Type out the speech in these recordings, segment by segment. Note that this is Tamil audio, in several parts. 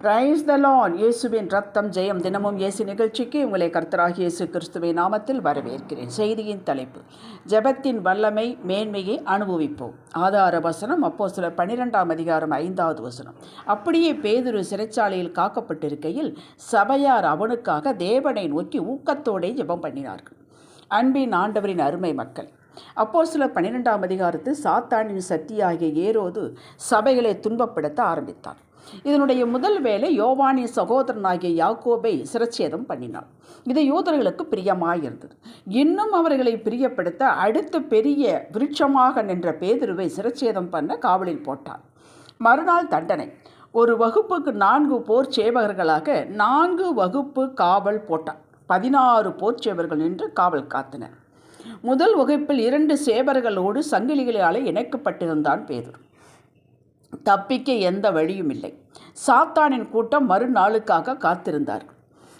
பிரைஸ் த லான் இயேசுவின் ரத்தம் ஜெயம் தினமும் இயேசு நிகழ்ச்சிக்கு உங்களை கர்த்தராக இயேசு கிறிஸ்துவின் நாமத்தில் வரவேற்கிறேன். செய்தியின் தலைப்பு ஜெபத்தின் வல்லமை மேன்மையை அனுபவிப்போம். ஆதார வசனம் அப்போ சில பன்னிரெண்டாம் அதிகாரம் ஐந்தாவது வசனம். அப்படியே பேதுரு சிறைச்சாலையில் காக்கப்பட்டிருக்கையில் சபையார் அவனுக்காக தேவனை நோக்கி ஊக்கத்தோடே ஜெபம் பண்ணினார்கள். அன்பின் ஆண்டவரின் அருமை மக்கள் அப்போ சில பன்னிரெண்டாம் அதிகாரத்தில் சாத்தானின் சக்தியாகிய ஏரோது சபைகளை துன்பப்படுத்த ஆரம்பித்தார் இதனுடைய முதல் வேலை யோவானி சகோதரனாகிய யாக்கோபை சிரச்சேதம் பண்ணினார். இது யூதர்களுக்கு பிரியமாயிருந்தது. இன்னும் அவர்களை பிரியப்படுத்த அடுத்த பெரிய விருட்சமாக நின்ற பேதுருவை சிரச்சேதம் பண்ண காவலில் போட்டார். மறுநாள் தண்டனை. ஒரு வகுப்புக்கு நான்கு போர் சேவகர்களாக நான்கு வகுப்பு காவல் போட்டார். பதினாறு போர் சேவர்கள் நின்று காவல் காத்தனர். முதல் வகுப்பில் இரண்டு சேவர்களோடு சங்கிலிகளால் இணைக்கப்பட்டிருந்தான் பேதுரு. தப்பிக்க எந்த வழியும் இல்லை. சாத்தானின் கூட்டம் மறுநாளுக்காக காத்திருந்தார்கள்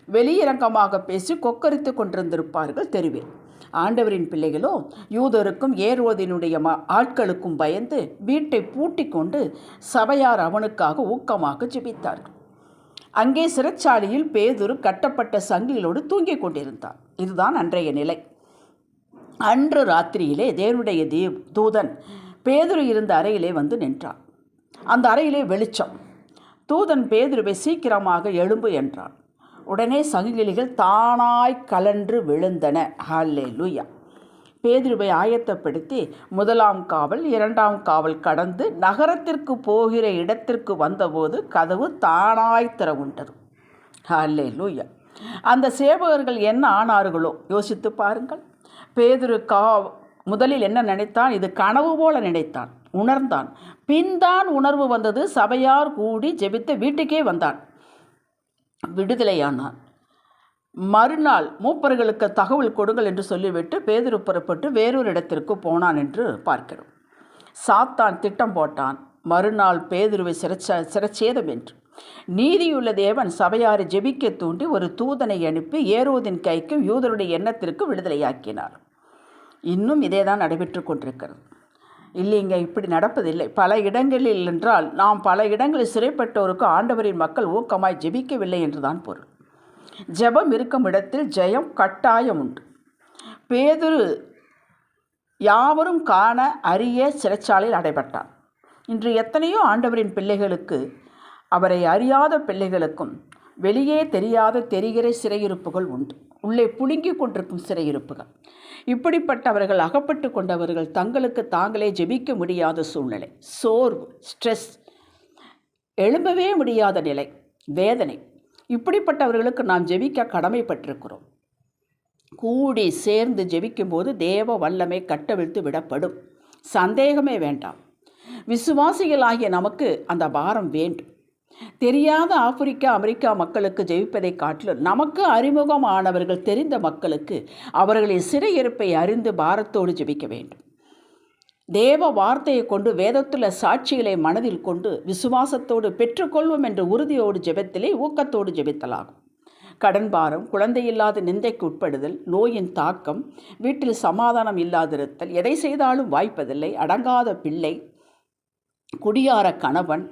வெளியரங்கமாக பேசி கொக்கரித்து கொண்டிருந்திருப்பார்கள் தெருவில். ஆண்டவரின் பிள்ளைகளோ யூதருக்கும் ஏரோதினுடைய ம ஆட்களுக்கும் பயந்து வீட்டை பூட்டி கொண்டு சபையார் அவனுக்காக ஊக்கமாக ஜெபித்தார்கள். அங்கே சிறைச்சாலையில் பேதுரு கட்டப்பட்ட சங்கிலோடு தூங்கிக் கொண்டிருந்தான். இதுதான் அன்றைய நிலை. அன்று ராத்திரியிலே தேவனுடைய தீ தூதன் பேதுரு இருந்த அறையிலே வந்து நின்றான். அந்த அறையிலே வெளிச்சம். தூதன் பேதுருவை சீக்கிரமாக எழும்பு என்றான். உடனே சங்கிலிகள் தானாய் கலன்று விழுந்தன. ஹல்லே லூயா பேதுருவை ஆயத்தப்படுத்தி முதலாம் காவல் இரண்டாம் காவல் கடந்து நகரத்திற்கு போகிற இடத்திற்கு வந்தபோது கதவு தானாய் திறவுண்டது. ஹல்லே லூயா அந்த சேவகர்கள் என்ன ஆனார்களோ யோசித்து பாருங்கள். பேதுரு கா முதலில் என்ன நினைத்தான்? இது கனவு போல நினைத்தான். உணர்ந்தான். பின்தான் உணர்வு வந்தது சபையார் கூடி ஜெபித்த வீட்டுக்கே வந்தான். விடுதலையானான் மறுநாள் மூப்பர்களுக்கு தகவல் கொடுங்கள் என்று சொல்லிவிட்டு பேதுரு புறப்பட்டு வேறொரு இடத்திற்கு போனான் என்று பார்க்கிறோம். சாத்தான் திட்டம் போட்டான். மறுநாள் பேதுருவை சிறச்ச சிறச்சேதம் என்று. நீதியுள்ள தேவன் சபையாரை ஜெபிக்க தூண்டி ஒரு தூதனை அனுப்பி ஏரோதின் கைக்கும் யூதருடைய எண்ணத்திற்கு விடுதலையாக்கினார். இன்னும் இதே தான் நடைபெற்று கொண்டிருக்கிறது. இல்லைங்க இப்படி நடப்பதில்லை. பல இடங்களில் என்றால் நாம் பல இடங்களில் சிறைப்பட்டோருக்கு ஆண்டவரின் மக்கள் ஊக்கமாய் ஜெபிக்கவில்லை என்றுதான் பொருள். ஜெபம் இருக்கும் இடத்தில் ஜெயம் கட்டாயம் உண்டு. பேதுரு யாவரும் காண அரிய சிறைச்சாலையில் அடைபட்டார். இன்று எத்தனையோ ஆண்டவரின் பிள்ளைகளுக்கு அவரை அறியாத பிள்ளைகளுக்கும் வெளியே தெரியாத தெரிகிற சிறையிருப்புகள் உண்டு. உள்ளே புழுங்கிக் கொண்டிருக்கும் சிறையிருப்புகள். இப்படிப்பட்டவர்கள் அகப்பட்டு கொண்டவர்கள் தங்களுக்கு தாங்களே ஜெபிக்க முடியாத சூழ்நிலை. சோர்வு ஸ்ட்ரெஸ் எழும்பவே முடியாத நிலை வேதனை. இப்படிப்பட்டவர்களுக்கு நாம் ஜெபிக்க கடமைப்பட்டிருக்கிறோம். கூடி சேர்ந்து ஜெபிக்கும்போது தேவ வல்லமை கட்டவிழ்த்து விடப்படும். சந்தேகமே வேண்டாம். விசுவாசிகளாகிய நமக்கு அந்த பாரம் வேண்டும். தெரியாத ஆப்பிரிக்கா அமெரிக்கா மக்களுக்கு ஜெயிப்பதை காட்டிலும் நமக்கு அறிமுகமானவர்கள் தெரிந்த மக்களுக்கு அவர்களின் சிறையிருப்பை அறிந்து பாரத்தோடு ஜெபிக்க வேண்டும். தேவ வார்த்தையை கொண்டு வேதத்துள்ள சாட்சிகளை மனதில் கொண்டு விசுவாசத்தோடு பெற்றுக்கொள்வோம் என்ற உறுதியோடு ஜெபத்திலே ஊக்கத்தோடு ஜெபித்தலாகும். கடன் பாரம் குழந்தையில்லாத நிந்தைக்கு உட்படுதல் நோயின் தாக்கம் வீட்டில் சமாதானம் இல்லாதிருத்தல் எதை செய்தாலும் வாய்ப்பதில்லை அடங்காத பிள்ளை குடியார கணவன்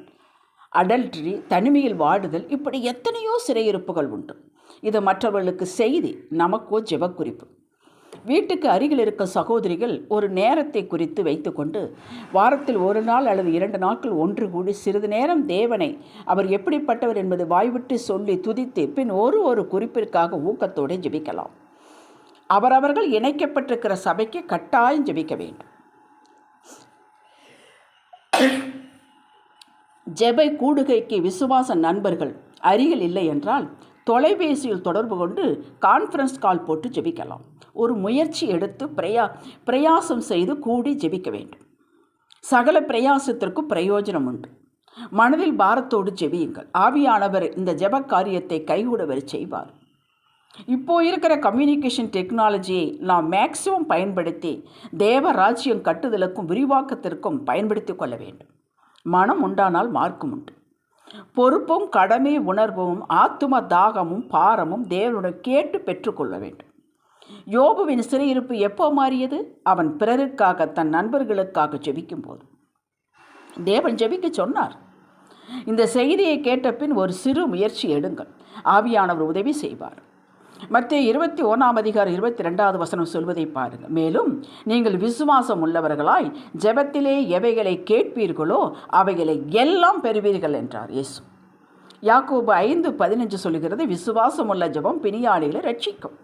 அடல்ட்ரி தனிமையில் வாடுதல் இப்படி எத்தனையோ சிறையிருப்புகள் உண்டு. இது மற்றவர்களுக்கு செய்தி நமக்கோ ஜெபக்குறிப்பு. வீட்டுக்கு அருகில் இருக்க சகோதரிகள் ஒரு நேரத்தை குறித்து வைத்துக்கொண்டு வாரத்தில் ஒரு நாள் அல்லது இரண்டு நாட்கள் ஒன்று கூடி சிறிது நேரம் தேவனை அவர் எப்படிப்பட்டவர் என்பது வாய்விட்டு சொல்லி துதித்து பின் ஒரு ஒரு குறிப்பிற்காக ஊக்கத்தோடு ஜெபிக்கலாம். அவரவர்கள் இணைக்கப்பட்டிருக்கிற சபைக்கு கட்டாயம் ஜெபிக்க வேண்டும். ஜெபை கூடுகைக்கு விசுவாச நண்பர்கள். அருகில் இல்லை என்றால் தொலைபேசியில் தொடர்பு கொண்டு கான்ஃபரன்ஸ் கால் போட்டு ஜெபிக்கலாம். ஒரு முயற்சி எடுத்து பிரயா பிரயாசம் செய்து கூடி ஜெபிக்க வேண்டும். சகல பிரயாசத்திற்கும் பிரயோஜனம் உண்டு. மனதில் பாரத்தோடு ஜெபியுங்கள். ஆவியானவர் இந்த ஜெப காரியத்தை கைகூடவர் செய்வார். இப்போ இருக்கிற கம்யூனிகேஷன் டெக்னாலஜியை நாம் மேக்சிமம் பயன்படுத்தி தேவ ராஜ்யம் கட்டுதலுக்கும் விரிவாக்கத்திற்கும் பயன்படுத்தி கொள்ள வேண்டும். மனம் உண்டானால் மார்க்கும் உண்டு. பொறுப்பும் கடமை உணர்வும் ஆத்தும தாகமும் பாரமும் தேவனுடன் கேட்டு பெற்றுக்கொள்ள வேண்டும். யோபுவின் சிறையிருப்பு எப்போ மாறியது? அவன் பிறருக்காக தன் நண்பர்களுக்காக ஜெபிக்கும் போது தேவன் ஜெபிக்க சொன்னார். இந்த செய்தியை கேட்ட பின் ஒரு சிறு முயற்சி எடுங்கள். ஆவியானவர் உதவி செய்வார். மத்திய இருபத்தி ஒன்றாம் அதிகாரம் இருபத்தி ரெண்டாவது வசனம் சொல்வதை பாருங்கள் மேலும் நீங்கள் விசுவாசம் உள்ளவர்களாய் ஜெபத்திலே எவைகளை கேட்பீர்களோ அவைகளை எல்லாம் பெறுவீர்கள் என்றார் இயேசு. யாக்கோபு ஐந்து பதினஞ்சு சொல்லுகிறது விசுவாசம் உள்ள ஜெபம் பிணியாளிகளை ரட்சிக்கும்.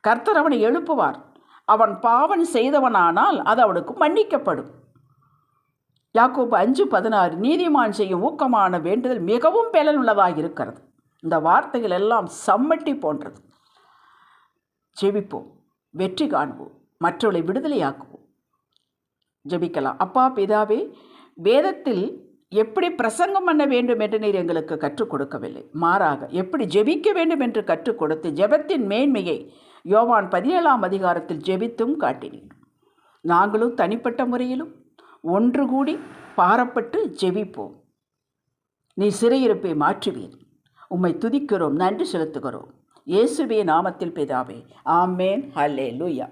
கர்த்தர் அவனை எழுப்புவார். அவன் பாவன் செய்தவனானால் அது அவனுக்கு மன்னிக்கப்படும். யாக்கோபு அஞ்சு பதினாறு நீதிமான் செய்யும் ஊக்கமான வேண்டுதல் மிகவும் பலனுள்ளதாக இருக்கிறது இந்த வார்த்தைகள் எல்லாம் சம்மட்டி போன்றது. ஜெபிப்போம். வெற்றி காண்போம். மற்றவர்களை விடுதலையாக்குவோம். ஜெபிக்கலாம். அப்பா பிதாவே வேதத்தில் எப்படி பிரசங்கம் பண்ண வேண்டும் என்று நீர் எங்களுக்கு கற்றுக் கொடுக்கவில்லை. மாறாக எப்படி ஜெபிக்க வேண்டும் என்று கற்றுக் கொடுத்து ஜெபத்தின் மேன்மையை யோவான் பதினேழாம் அதிகாரத்தில் ஜெபித்தும் காட்டினீர் நாங்களும் தனிப்பட்ட முறையிலும் ஒன்று கூடி பாரப்பட்டு ஜெபிப்போம். நீ சிறையிருப்பை மாற்றுவீர். உம்மை துதிக்கிறோம் நன்றி செலுத்துகிறோம். இயேசுவே நாமத்தில் பிதாவே ஆமேன். ஹல்லே லூயா